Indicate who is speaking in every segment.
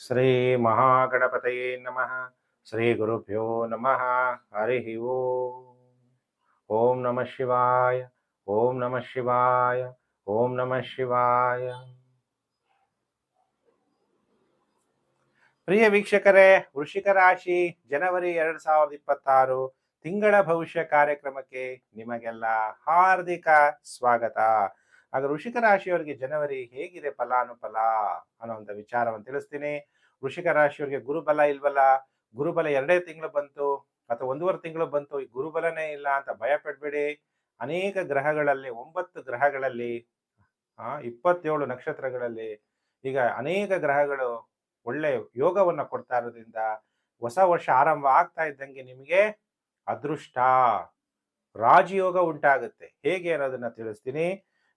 Speaker 1: ಶ್ರೀ ಮಹಾಗಣಪತಯೇ ನಮಃ ಶ್ರೀ ಗುರುಭ್ಯೋ ನಮಃ ಹರಿ ಓಂ ನಮಃ ಶಿವಾಯ ಓಂ ನಮಃ ಶಿವಾಯ ಓಂ ನಮಃ ಶಿವಾಯ ಪ್ರಿಯ ವೀಕ್ಷಕರೇ ವೃಷಿಕ ರಾಶಿ, ಜನವರಿ ಎರಡ್ ಸಾವಿರದ ಇಪ್ಪತ್ತಾರು ತಿಂಗಳ ಭವಿಷ್ಯ ಕಾರ್ಯಕ್ರಮಕ್ಕೆ ನಿಮಗೆಲ್ಲ ಹಾರ್ದಿಕ ಸ್ವಾಗತ. ಆಗ ವೃಷಿಕ ರಾಶಿಯವರಿಗೆ ಜನವರಿ ಹೇಗಿದೆ ಫಲಾನುಫಲ ಅನ್ನುವಂಥ ವಿಚಾರವನ್ನು ತಿಳಿಸ್ತೀನಿ. ವೃಷಿಕ ರಾಶಿಯವರಿಗೆ ಗುರುಬಲ ಇಲ್ವಲ್ಲ? ಗುರುಬಲ ಎರಡೇ ತಿಂಗಳು ಬಂತು ಅಥವಾ ಒಂದೂವರೆ ತಿಂಗಳು ಬಂತು, ಈ ಗುರುಬಲನೇ ಇಲ್ಲ ಅಂತ ಭಯ ಪಡ್ಬೇಡಿ. ಅನೇಕ ಗ್ರಹಗಳಲ್ಲಿ, ಒಂಬತ್ತು ಗ್ರಹಗಳಲ್ಲಿ ಇಪ್ಪತ್ತೇಳು ನಕ್ಷತ್ರಗಳಲ್ಲಿ ಈಗ ಅನೇಕ ಗ್ರಹಗಳು ಒಳ್ಳೆ ಯೋಗವನ್ನು ಕೊಡ್ತಾ ಇರೋದ್ರಿಂದ ಹೊಸ ವರ್ಷ ಆರಂಭ ಆಗ್ತಾ ಇದ್ದಂಗೆ ನಿಮಗೆ ಅದೃಷ್ಟ. ರಾಜಯೋಗ ಉಂಟಾಗುತ್ತೆ. ಹೇಗೆ ಅನ್ನೋದನ್ನ ತಿಳಿಸ್ತೀನಿ.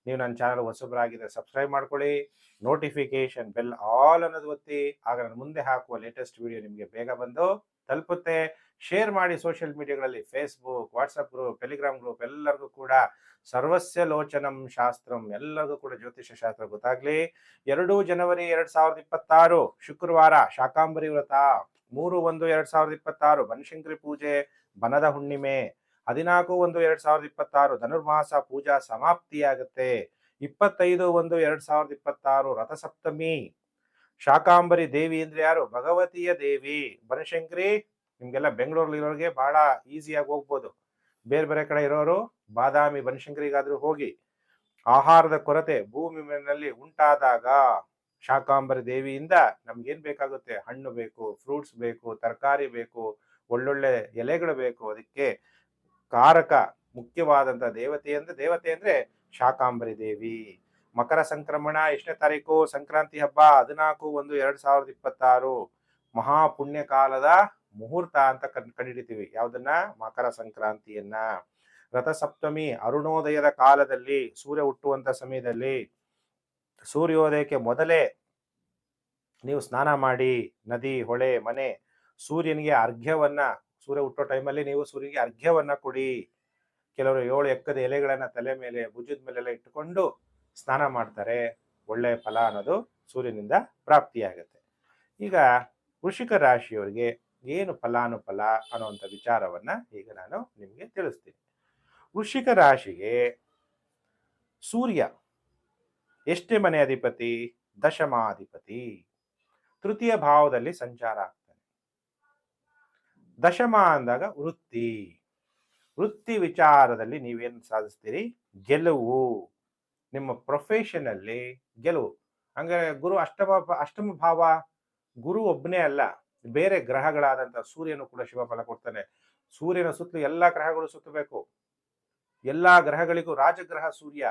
Speaker 1: ನೀವು ನನ್ನ ಚಾನಲ್ ಹೊಸಬರಾಗಿದ್ದರೆ ಸಬ್ಸ್ಕ್ರೈಬ್ ಮಾಡ್ಕೊಳ್ಳಿ. ನೋಟಿಫಿಕೇಶನ್ ಬೆಲ್ ಆಲ್ ಅನ್ನೋದು ಒತ್ತಿ. ಆಗ ನಾನು ಮುಂದೆ ಹಾಕುವ ಲೇಟೆಸ್ಟ್ ವಿಡಿಯೋ ನಿಮಗೆ ಬೇಗ ಬಂದು ತಲುಪುತ್ತೆ. ಶೇರ್ ಮಾಡಿ social ಮೀಡಿಯಾಗಳಲ್ಲಿ Facebook WhatsApp group Telegram group ಎಲ್ಲರಿಗೂ ಕೂಡ ಸರ್ವಸ್ಯ ಲೋಚನಂ ಶಾಸ್ತ್ರಂ ಎಲ್ಲರಿಗೂ ಕೂಡ ಜ್ಯೋತಿಷ ಶಾಸ್ತ್ರ ಗೊತ್ತಾಗ್ಲಿ. ಎರಡು ಜನವರಿ ಎರಡ್ ಸಾವಿರದ ಇಪ್ಪತ್ತಾರು ಶುಕ್ರವಾರ ಶಾಕಾಂಬರಿ ವ್ರತ. ಮೂರು ಒಂದು ಎರಡ್ ಸಾವಿರದ ಇಪ್ಪತ್ತಾರು ಬನಶಂಕರಿ ಪೂಜೆ, ಬನದ ಹುಣ್ಣಿಮೆ. ಹದಿನಾಲ್ಕು ಒಂದು ಎರಡ್ ಸಾವಿರದ ಇಪ್ಪತ್ತಾರು ಧನುರ್ಮಾಸ ಪೂಜಾ ಸಮಾಪ್ತಿಯಾಗುತ್ತೆ. ಇಪ್ಪತ್ತೈದು ಒಂದು ಎರಡ್ ಸಾವಿರದ ಇಪ್ಪತ್ತಾರು ರಥಸಪ್ತಮಿ. ಶಾಕಾಂಬರಿ ದೇವಿ ಅಂದ್ರೆ ಯಾರು? ಭಗವತಿಯ ದೇವಿ. ಬನಶಂಕರಿ ನಿಮ್ಗೆಲ್ಲ ಬೆಂಗಳೂರಲ್ಲಿ ಇರೋರಿಗೆ ಬಹಳ ಈಸಿಯಾಗಿ ಹೋಗ್ಬೋದು. ಬೇರೆ ಬೇರೆ ಕಡೆ ಇರೋರು, ಬಾದಾಮಿ ಬನಶಂಕರಿಗಾದ್ರೂ ಹೋಗಿ. ಆಹಾರದ ಕೊರತೆ ಭೂಮಿ ಮೇಲಿನಲ್ಲಿ ಉಂಟಾದಾಗ ಶಾಕಾಂಬರಿ ದೇವಿಯಿಂದ ನಮ್ಗೇನ್ ಬೇಕಾಗುತ್ತೆ? ಹಣ್ಣು ಬೇಕು ಫ್ರೂಟ್ಸ್ ಬೇಕು, ತರಕಾರಿ ಬೇಕು, ಒಳ್ಳೊಳ್ಳೆ ಎಲೆಗಳು ಬೇಕು. ಅದಕ್ಕೆ ಕಾರಕ ಮುಖ್ಯವಾದಂತ ದೇವತೆ ಅಂದ್ರೆ ದೇವತೆ ಅಂದ್ರೆ ಶಾಕಾಂಬರಿ ದೇವಿ. ಮಕರ ಸಂಕ್ರಮಣ ಎಷ್ಟನೇ ತಾರೀಕು? ಸಂಕ್ರಾಂತಿ ಹಬ್ಬ ಹದಿನಾಲ್ಕು ಒಂದು ಎರಡ್ ಸಾವಿರದ ಇಪ್ಪತ್ತಾರು. ಮಹಾಪುಣ್ಯ ಕಾಲದ ಮುಹೂರ್ತ ಅಂತ ಕಂಡು ಕಂಡಿಡಿತೀವಿ ಯಾವ್ದನ್ನ? ಮಕರ ಸಂಕ್ರಾಂತಿಯನ್ನ. ರಥಸಪ್ತಮಿ ಅರುಣೋದಯದ ಕಾಲದಲ್ಲಿ ಸೂರ್ಯ ಹುಟ್ಟುವಂತ ಸಮಯದಲ್ಲಿ ಸೂರ್ಯೋದಯಕ್ಕೆ ಮೊದಲೇ ನೀವು ಸ್ನಾನ ಮಾಡಿ, ನದಿ, ಹೊಳೆ, ಮನೆ, ಸೂರ್ಯನಿಗೆ ಅರ್ಘ್ಯವನ್ನ ಸೂರ್ಯ ಹುಟ್ಟೋ ಟೈಮಲ್ಲಿ ನೀವು ಸೂರ್ಯಗೆ ಅರ್ಘ್ಯವನ್ನ ಕೊಡಿ. ಕೆಲವರು ಏಳು ಎಕ್ಕದ ಎಲೆಗಳನ್ನ ತಲೆ ಮೇಲೆ, ಭುಜದ ಮೇಲೆಲ್ಲ ಇಟ್ಟುಕೊಂಡು ಸ್ನಾನ ಮಾಡ್ತಾರೆ. ಒಳ್ಳೆಯ ಫಲ ಅನ್ನೋದು ಸೂರ್ಯನಿಂದ ಪ್ರಾಪ್ತಿಯಾಗುತ್ತೆ. ಈಗ ವೃಷಿಕ ರಾಶಿಯವರಿಗೆ ಏನು ಫಲಾನುಫಲ ಅನ್ನುವಂಥ ವಿಚಾರವನ್ನ ಈಗ ನಾನು ನಿಮಗೆ ತಿಳಿಸ್ತೀನಿ. ವೃಷಿಕ ರಾಶಿಗೆ ಸೂರ್ಯ ಎಷ್ಟೇ ಮನೆ ಅಧಿಪತಿ ದಶಮಾಧಿಪತಿ, ತೃತೀಯ ಭಾವದಲ್ಲಿ ಸಂಚಾರ ದಶಮ ಅಂದಾಗ ವೃತ್ತಿ. ವೃತ್ತಿ ವಿಚಾರದಲ್ಲಿ ನೀವೇನು ಸಾಧಿಸ್ತೀರಿ? ಗೆಲುವು. ನಿಮ್ಮ ಪ್ರೊಫೆಷನಲ್ಲಿ ಗೆಲುವು. ಹಂಗಾರೆ ಗುರು ಅಷ್ಟಮ ಅಷ್ಟಮ ಭಾವ ಗುರು ಒಬ್ಬನೇ ಅಲ್ಲ, ಬೇರೆ ಗ್ರಹಗಳಾದಂತ ಸೂರ್ಯನು ಕೂಡ ಶಿವ ಫಲ ಕೊಡ್ತಾನೆ. ಸೂರ್ಯನ ಸುತ್ತಲೂ ಎಲ್ಲ ಗ್ರಹಗಳು ಸುತ್ತಬೇಕು. ಎಲ್ಲಾ ಗ್ರಹಗಳಿಗೂ ರಾಜಗ್ರಹ ಸೂರ್ಯ.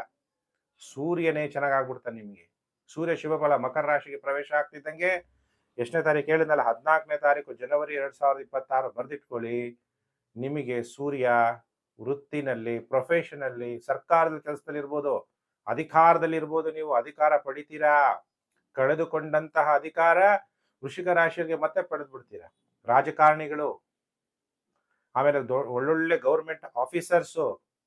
Speaker 1: ಸೂರ್ಯನೇ ಚೆನ್ನಾಗಾಗ್ಬಿಡ್ತಾನೆ ನಿಮಗೆ. ಸೂರ್ಯ ಶಿವಫಲ ಮಕರ ರಾಶಿಗೆ ಪ್ರವೇಶ ಆಗ್ತಿದ್ದಂಗೆ ಎಷ್ಟನೇ ತಾರೀಕು ಹೇಳಿದ್ನಲ್ಲ, ಹದಿನಾಲ್ಕನೇ ತಾರೀಕು ಜನವರಿ ಎರಡು ಸಾವಿರದ ಇಪ್ಪತ್ತಾರು ಬರೆದಿಟ್ಕೊಳ್ಳಿ. ನಿಮಗೆ ಸೂರ್ಯ ವೃತ್ತಿನಲ್ಲಿ ಪ್ರೊಫೆಷನಲ್ಲಿ ಸರ್ಕಾರದ ಕೆಲಸದಲ್ಲಿ ಇರ್ಬೋದು, ಅಧಿಕಾರದಲ್ಲಿ ಇರ್ಬೋದು, ನೀವು ಅಧಿಕಾರ ಪಡಿತೀರಾ? ಕಳೆದುಕೊಂಡಂತಹ ಅಧಿಕಾರ ವೃಷಿಕ ರಾಶಿಗೆ ಮತ್ತೆ ಪಡೆದು ಬಿಡ್ತೀರಾ ರಾಜಕಾರಣಿಗಳು, ಆಮೇಲೆ ಒಳ್ಳೊಳ್ಳೆ ಗೌರ್ಮೆಂಟ್ ಆಫೀಸರ್ಸು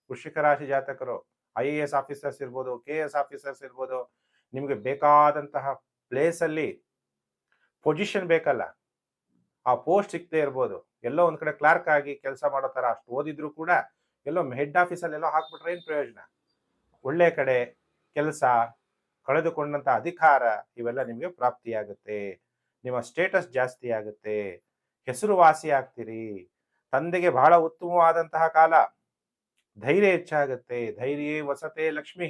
Speaker 1: ವೃಷಿಕ ರಾಶಿ ಜಾತಕರು ಐ ಎ ಎಸ್ ಆಫೀಸರ್ಸ್ ಇರ್ಬೋದು ಕೆ ಎಸ್ ಆಫೀಸರ್ಸ್ ಇರ್ಬೋದು, ನಿಮಗೆ ಬೇಕಾದಂತಹ ಪ್ಲೇಸ್ ಅಲ್ಲಿ ಪೊಸಿಷನ್ ಬೇಕಲ್ಲ. ಆ ಪೋಸ್ಟ್ ಸಿಕ್ಕದೆ ಇರ್ಬೋದು. ಎಲ್ಲೋ ಒಂದ್ ಕಡೆ ಕ್ಲಾರ್ಕ್ ಆಗಿ ಕೆಲಸ ಮಾಡೋ ತರ ಅಷ್ಟು ಓದಿದ್ರು ಕೂಡ ಎಲ್ಲೋ ಹೆಡ್ ಆಫೀಸಲ್ಲಿ ಎಲ್ಲೋ ಹಾಕ್ಬಿಟ್ರೆ ಏನ್ ಪ್ರಯೋಜನ? ಒಳ್ಳೆ ಕಡೆ ಕೆಲಸ, ಕಳೆದುಕೊಂಡಂತ ಅಧಿಕಾರ ಇವೆಲ್ಲ ನಿಮಗೆ ಪ್ರಾಪ್ತಿಯಾಗುತ್ತೆ. ನಿಮ್ಮ ಸ್ಟೇಟಸ್ ಜಾಸ್ತಿ ಆಗುತ್ತೆ. ಹೆಸರುವಾಸಿ ಆಗ್ತೀರಿ. ತಂದೆಗೆ ಬಹಳ ಉತ್ತಮವಾದಂತಹ ಕಾಲ. ಧೈರ್ಯ ಹೆಚ್ಚಾಗುತ್ತೆ. ಧೈರ್ಯ, ವಸತೆ, ಲಕ್ಷ್ಮಿ.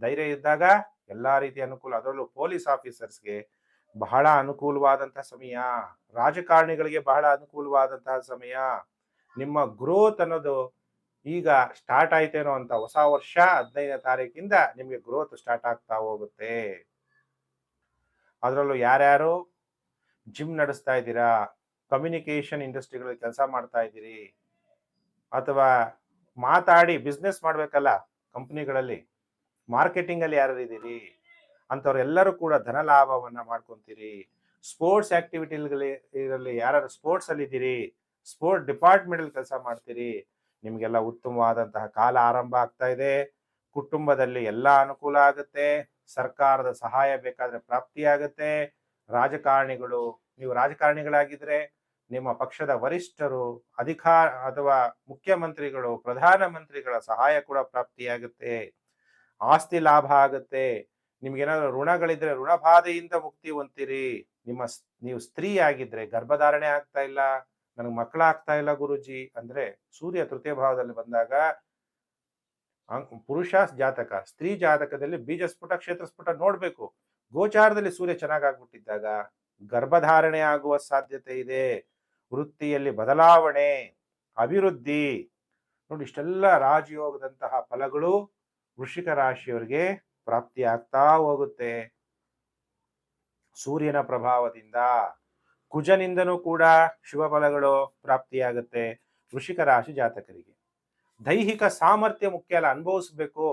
Speaker 1: ಧೈರ್ಯ ಇದ್ದಾಗ ಎಲ್ಲಾ ರೀತಿಯ ಅನುಕೂಲ. ಅದರಲ್ಲೂ ಪೊಲೀಸ್ ಆಫೀಸರ್ಸ್ಗೆ ಬಹಳ ಅನುಕೂಲವಾದಂತಹ ಸಮಯ. ರಾಜಕಾರಣಿಗಳಿಗೆ ಬಹಳ ಅನುಕೂಲವಾದಂತಹ ಸಮಯ. ನಿಮ್ಮ ಗ್ರೋತ್ ಅನ್ನೋದು ಈಗ ಸ್ಟಾರ್ಟ್ ಆಯ್ತೇನೋ ಅಂತ ಹೊಸ ವರ್ಷ ಹದಿನೈದನೇ ತಾರೀಕಿಂದ ನಿಮಗೆ ಗ್ರೋತ್ ಸ್ಟಾರ್ಟ್ ಆಗ್ತಾ ಹೋಗುತ್ತೆ. ಅದರಲ್ಲೂ ಯಾರ್ಯಾರು ಜಿಮ್ ನಡೆಸ್ತಾ ಇದ್ದೀರಾ? ಕಮ್ಯುನಿಕೇಷನ್ ಇಂಡಸ್ಟ್ರಿಗಳಲ್ಲಿ ಕೆಲಸ ಮಾಡ್ತಾ ಇದ್ದೀರಿ? ಅಥವಾ ಮಾತಾಡಿ ಬಿಸ್ನೆಸ್ ಮಾಡ್ಬೇಕಲ್ಲ ಕಂಪ್ನಿಗಳಲ್ಲಿ ಮಾರ್ಕೆಟಿಂಗ್ ಅಲ್ಲಿ ಯಾರು ಇದ್ದೀರಿ? ಅಂಥವ್ರೆಲ್ಲರೂ ಕೂಡ ಧನ ಲಾಭವನ್ನ ಮಾಡ್ಕೊಂತೀರಿ. ಸ್ಪೋರ್ಟ್ಸ್ ಆಕ್ಟಿವಿಟಿಗಳಲ್ಲಿ ಯಾರು ಸ್ಪೋರ್ಟ್ಸ್ ಅಲ್ಲಿ ಇದ್ದೀರಿ ಸ್ಪೋರ್ಟ್ ಡಿಪಾರ್ಟ್ಮೆಂಟ್ ಅಲ್ಲಿ ಕೆಲಸ ಮಾಡ್ತೀರಿ, ನಿಮಗೆಲ್ಲ ಉತ್ತಮವಾದಂತಹ ಕಾಲ ಆರಂಭ ಆಗ್ತಾ ಇದೆ. ಕುಟುಂಬದಲ್ಲಿ ಎಲ್ಲ ಅನುಕೂಲ ಆಗುತ್ತೆ. ಸರ್ಕಾರದ ಸಹಾಯ ಬೇಕಾದ್ರೆ ಪ್ರಾಪ್ತಿಯಾಗುತ್ತೆ ರಾಜಕಾರಣಿಗಳು, ನೀವು ರಾಜಕಾರಣಿಗಳಾಗಿದ್ರೆ ನಿಮ್ಮ ಪಕ್ಷದ ವರಿಷ್ಠರು, ಅಧಿಕಾರ ಅಥವಾ ಮುಖ್ಯಮಂತ್ರಿಗಳು, ಪ್ರಧಾನಮಂತ್ರಿಗಳ ಸಹಾಯ ಕೂಡ ಪ್ರಾಪ್ತಿಯಾಗುತ್ತೆ. ಆಸ್ತಿ ಲಾಭ ಆಗುತ್ತೆ. ನಿಮ್ಗೇನಾದ್ರು ಋಣಗಳಿದ್ರೆ ಋಣಬಾಧೆಯಿಂದ ಮುಕ್ತಿ ಹೊಂತೀರಿ ನಿಮ್ಮ ನೀವು ಸ್ತ್ರೀ ಆಗಿದ್ರೆ ಗರ್ಭಧಾರಣೆ ಆಗ್ತಾ ಇಲ್ಲ, ನನಗೆ ಮಕ್ಕಳಾಗ್ತಾ ಇಲ್ಲ ಗುರುಜಿ ಅಂದ್ರೆ ಸೂರ್ಯ ತೃತೀಯ ಭಾವದಲ್ಲಿ ಬಂದಾಗ ಪುರುಷ ಜಾತಕ, ಸ್ತ್ರೀ ಜಾತಕದಲ್ಲಿ ಬೀಜ ಸ್ಫುಟ ಕ್ಷೇತ್ರ ಸ್ಫುಟ ನೋಡ್ಬೇಕು. ಗೋಚಾರದಲ್ಲಿ ಸೂರ್ಯ ಚೆನ್ನಾಗಾಗ್ಬಿಟ್ಟಿದ್ದಾಗ ಗರ್ಭಧಾರಣೆ ಆಗುವ ಸಾಧ್ಯತೆ ಇದೆ. ವೃತ್ತಿಯಲ್ಲಿ ಬದಲಾವಣೆ, ಅಭಿವೃದ್ಧಿ. ನೋಡಿ ಇಷ್ಟೆಲ್ಲ ರಾಜಯೋಗದಂತಹ ಫಲಗಳು ವೃಷಿಕ ರಾಶಿಯವರಿಗೆ ಪ್ರಾಪ್ತಿ ಆಗ್ತಾ ಹೋಗುತ್ತೆ. ಸೂರ್ಯನ ಪ್ರಭಾವದಿಂದ ಕುಜನಿಂದನೂ ಕೂಡ ಶುಭ ಫಲಗಳು ಪ್ರಾಪ್ತಿಯಾಗುತ್ತೆ ವೃಷಿಕ ರಾಶಿ ಜಾತಕರಿಗೆ. ದೈಹಿಕ ಸಾಮರ್ಥ್ಯ ಮುಖ್ಯ ಅಲ್ಲ, ಅನುಭವಿಸ್ಬೇಕು.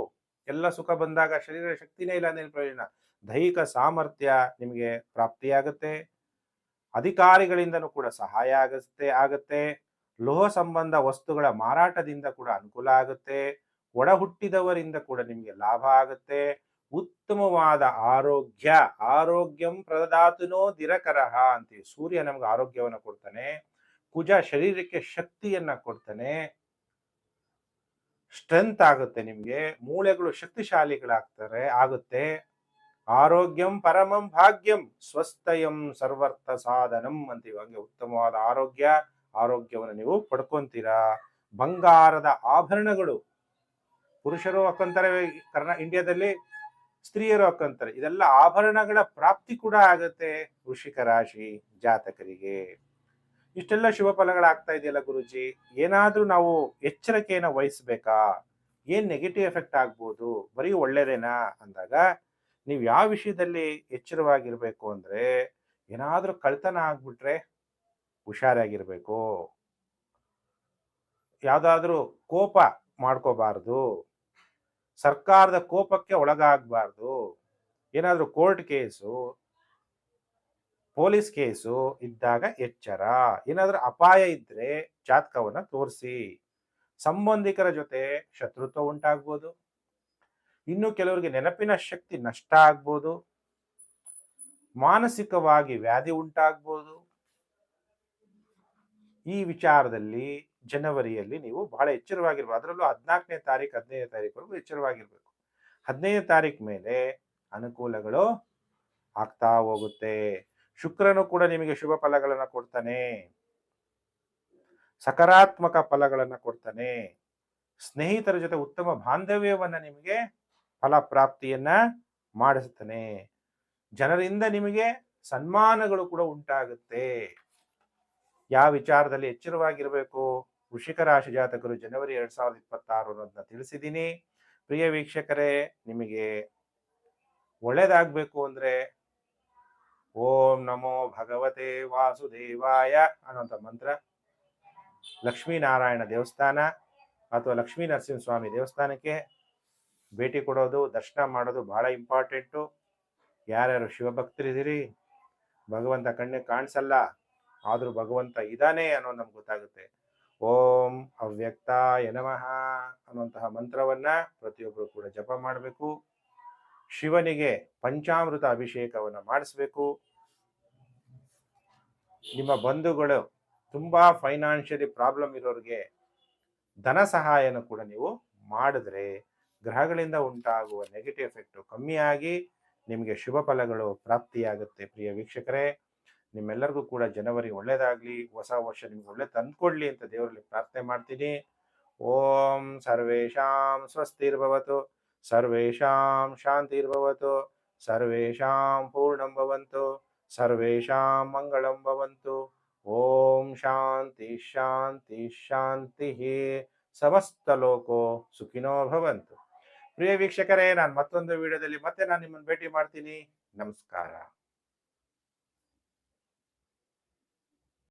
Speaker 1: ಎಲ್ಲ ಸುಖ ಬಂದಾಗ ಶರೀರ ಶಕ್ತಿನೇ ಇಲ್ಲ ಅಂದ್ರೆ ಏನ್ ಪ್ರಯೋಜನ? ದೈಹಿಕ ಸಾಮರ್ಥ್ಯ ನಿಮಗೆ ಪ್ರಾಪ್ತಿಯಾಗುತ್ತೆ. ಅಧಿಕಾರಿಗಳಿಂದನೂ ಕೂಡ ಸಹಾಯ ಆಗುತ್ತೆ, ಆಗತ್ತೆ. ಲೋಹ ಸಂಬಂಧ ವಸ್ತುಗಳ ಮಾರಾಟದಿಂದ ಕೂಡ ಅನುಕೂಲ ಆಗುತ್ತೆ. ಒಡ ಹುಟ್ಟಿದವರಿಂದ ಕೂಡ ನಿಮಗೆ ಲಾಭ ಆಗುತ್ತೆ. ಉತ್ತಮವಾದ ಆರೋಗ್ಯ, ಆರೋಗ್ಯಂ ಪ್ರದಾತುನೋ ದಿರಕರಹ ಅಂತೀವಿ ಸೂರ್ಯ ನಮ್ಗೆ ಆರೋಗ್ಯವನ್ನು ಕೊಡ್ತಾನೆ. ಕುಜ ಶರೀರಕ್ಕೆ ಶಕ್ತಿಯನ್ನ ಕೊಡ್ತಾನೆ. ಸ್ಟ್ರೆಂತ್ ಆಗುತ್ತೆ ನಿಮ್ಗೆ, ಮೂಳೆಗಳು ಶಕ್ತಿಶಾಲಿಗಳಾಗ್ತಾರೆ, ಆಗುತ್ತೆ. ಆರೋಗ್ಯಂ ಪರಮಂ ಭಾಗ್ಯಂ ಸ್ವಸ್ಥಯಂ ಸರ್ವರ್ಥ ಸಾಧನಂ ಅಂತೀವಿ ಹಂಗೆ ಉತ್ತಮವಾದ ಆರೋಗ್ಯ, ಆರೋಗ್ಯವನ್ನು ನೀವು ಪಡ್ಕೊಂತೀರಾ. ಬಂಗಾರದ ಆಭರಣಗಳು ಪುರುಷರು ಹಾಕೊಂತಾರೆ ಕರ್ನಾ ಇಂಡಿಯಾದಲ್ಲಿ ಸ್ತ್ರೀಯರು ಹಾಕೊಂತಾರೆ. ಇದೆಲ್ಲ ಆಭರಣಗಳ ಪ್ರಾಪ್ತಿ ಕೂಡ ಆಗುತ್ತೆ ವೃಷಿಕ ರಾಶಿ ಜಾತಕರಿಗೆ. ಇಷ್ಟೆಲ್ಲ ಶುಭ ಫಲಗಳಾಗ್ತಾ ಇದೆಯಲ್ಲ ಗುರುಜಿ? ಏನಾದ್ರೂ ನಾವು ಎಚ್ಚರಿಕೆಯನ್ನು ವಹಿಸ್ಬೇಕಾ? ಏನ್ ನೆಗೆಟಿವ್ ಎಫೆಕ್ಟ್ ಆಗ್ಬೋದು? ಬರೀ ಒಳ್ಳೇದೇನಾ? ಅಂದಾಗ ನೀವು ಯಾವ ವಿಷಯದಲ್ಲಿ ಎಚ್ಚರವಾಗಿರ್ಬೇಕು ಅಂದ್ರೆ ಏನಾದ್ರೂ ಕಳ್ತನ ಆಗ್ಬಿಟ್ರೆ ಹುಷಾರಾಗಿರ್ಬೇಕು. ಯಾವ್ದಾದ್ರೂ ಕೋಪ ಮಾಡ್ಕೋಬಾರ್ದು. ಸರ್ಕಾರದ ಕೋಪಕ್ಕೆ ಒಳಗಾಗಬಾರ್ದು. ಏನಾದರೂ ಕೋರ್ಟ್ ಕೇಸು, ಪೊಲೀಸ್ ಕೇಸು ಇದ್ದಾಗ ಎಚ್ಚರ. ಏನಾದರೂ ಅಪಾಯ ಇದ್ದರೆ ಜಾತಕವನ್ನು ತೋರಿಸಿ. ಸಂಬಂಧಿಕರ ಜೊತೆ ಶತ್ರುತ್ವ ಉಂಟಾಗ್ಬೋದು. ಇನ್ನು ಕೆಲವರಿಗೆ ನೆನಪಿನ ಶಕ್ತಿ ನಷ್ಟ ಆಗ್ಬೋದು. ಮಾನಸಿಕವಾಗಿ ವ್ಯಾಧಿ ಉಂಟಾಗ್ಬೋದು. ಈ ವಿಚಾರದಲ್ಲಿ ಜನವರಿಯಲ್ಲಿ ನೀವು ಬಹಳ ಎಚ್ಚರವಾಗಿರ್ಬೇಕು ಅದರಲ್ಲೂ ಹದಿನಾಲ್ಕನೇ ತಾರೀಕು, ಹದಿನೈದನೇ ತಾರೀಕುವರೆಗೂ ಎಚ್ಚರವಾಗಿರ್ಬೇಕು. ಹದಿನೈದನೇ ತಾರೀಕು ಮೇಲೆ ಅನುಕೂಲಗಳು ಆಗ್ತಾ ಹೋಗುತ್ತೆ. ಶುಕ್ರನು ಕೂಡ ನಿಮಗೆ ಶುಭ ಫಲಗಳನ್ನ ಕೊಡ್ತಾನೆ. ಸಕಾರಾತ್ಮಕ ಫಲಗಳನ್ನ ಕೊಡ್ತಾನೆ. ಸ್ನೇಹಿತರ ಜೊತೆ ಉತ್ತಮ ಬಾಂಧವ್ಯವನ್ನ ನಿಮಗೆ ಫಲ ಪ್ರಾಪ್ತಿಯನ್ನ ಮಾಡಿಸುತ್ತಾನೆ. ಜನರಿಂದ ನಿಮಗೆ ಸನ್ಮಾನಗಳು ಕೂಡ ಉಂಟಾಗುತ್ತೆ. ಯಾವ ವಿಚಾರದಲ್ಲಿ ಎಚ್ಚರವಾಗಿರಬೇಕು? ವೃಷಿಕ ರಾಶಿ ಜಾತಕರು ಜನವರಿ ಎರಡ್ ಸಾವಿರದ ಇಪ್ಪತ್ತಾರು ತಿಳಿಸಿದ್ದೀನಿ. ಪ್ರಿಯ ವೀಕ್ಷಕರೇ, ನಿಮಗೆ ಒಳ್ಳೇದಾಗಬೇಕು ಅಂದ್ರೆ ಓಂ ನಮೋ ಭಗವತೆ ವಾಸುದೇವಾಯ ಅನ್ನೋಂಥ ಮಂತ್ರ. ಲಕ್ಷ್ಮೀನಾರಾಯಣ ದೇವಸ್ಥಾನ ಅಥವಾ ಲಕ್ಷ್ಮೀ ನರಸಿಂಹಸ್ವಾಮಿ ದೇವಸ್ಥಾನಕ್ಕೆ ಭೇಟಿ ಕೊಡೋದು, ದರ್ಶನ ಮಾಡೋದು ಬಹಳ ಇಂಪಾರ್ಟೆಂಟು. ಯಾರ್ಯಾರು ಶಿವಭಕ್ತರಿದ್ದೀರಿ, ಭಗವಂತ ಕಣ್ಣಿಗೆ ಕಾಣಿಸಲ್ಲ, ಆದರೂ ಭಗವಂತ ಇದ್ದಾನೆ ಅನ್ನೋದು ನಮ್ಗೆ ಗೊತ್ತಾಗುತ್ತೆ. ಓಂ ಅವ್ಯಕ್ತಾಯ ನಮಃ ಅನ್ನುವಂತಹ ಮಂತ್ರವನ್ನ ಪ್ರತಿಯೊಬ್ಬರು ಕೂಡ ಜಪ ಮಾಡಬೇಕು. ಶಿವನಿಗೆ ಪಂಚಾಮೃತ ಅಭಿಷೇಕವನ್ನ ಮಾಡಿಸ್ಬೇಕು. ನಿಮ್ಮ ಬಂಧುಗಳು ತುಂಬಾ ಫೈನಾನ್ಷಿಯಲಿ ಪ್ರಾಬ್ಲಮ್ ಇರೋರಿಗೆ ಧನ ಸಹಾಯನ ಕೂಡ ನೀವು ಮಾಡಿದ್ರೆ ಗ್ರಹಗಳಿಂದ ಉಂಟಾಗುವ ನೆಗೆಟಿವ್ ಎಫೆಕ್ಟ್ ಕಮ್ಮಿಯಾಗಿ ನಿಮಗೆ ಶುಭ ಫಲಗಳು ಪ್ರಾಪ್ತಿಯಾಗುತ್ತೆ. ಪ್ರಿಯ ವೀಕ್ಷಕರೇ ನಿಮ್ಮೆಲ್ಲರಿಗೂ ಕೂಡ ಜನವರಿ ಒಳ್ಳೇದಾಗ್ಲಿ, ಹೊಸ ವರ್ಷ ನಿಮ್ಗೆ ಒಳ್ಳೆ ತಂದ್ಕೊಡ್ಲಿ ಅಂತ ದೇವರಲ್ಲಿ ಪ್ರಾರ್ಥನೆ ಮಾಡ್ತೀನಿ. ಓಂ ಸರ್ವೇಶಾಂ ಸ್ವಸ್ತಿರ್ಭವತು ಸರ್ವೇಶಾಂ ಶಾಂತಿರ್ಭವತು ಸರ್ವೇಶಾಂ ಪೂರ್ಣಂ ಭವಂತು ಸರ್ವೇಶಾಂ ಮಂಗಳಂ ಭವಂತು. ಓಂ ಶಾಂತಿ ಶಾಂತಿ ಶಾಂತಿ ಸಮಸ್ತ ಲೋಕೋ ಸುಖಿನೋ ಭವಂತು. ಪ್ರಿಯ ವೀಕ್ಷಕರೇ, ನಾನು ಮತ್ತೊಂದು ವಿಡಿಯೋದಲ್ಲಿ ಮತ್ತೆ ನಾನು ನಿಮ್ಮನ್ನು ಭೇಟಿ ಮಾಡ್ತೀನಿ. ನಮಸ್ಕಾರ.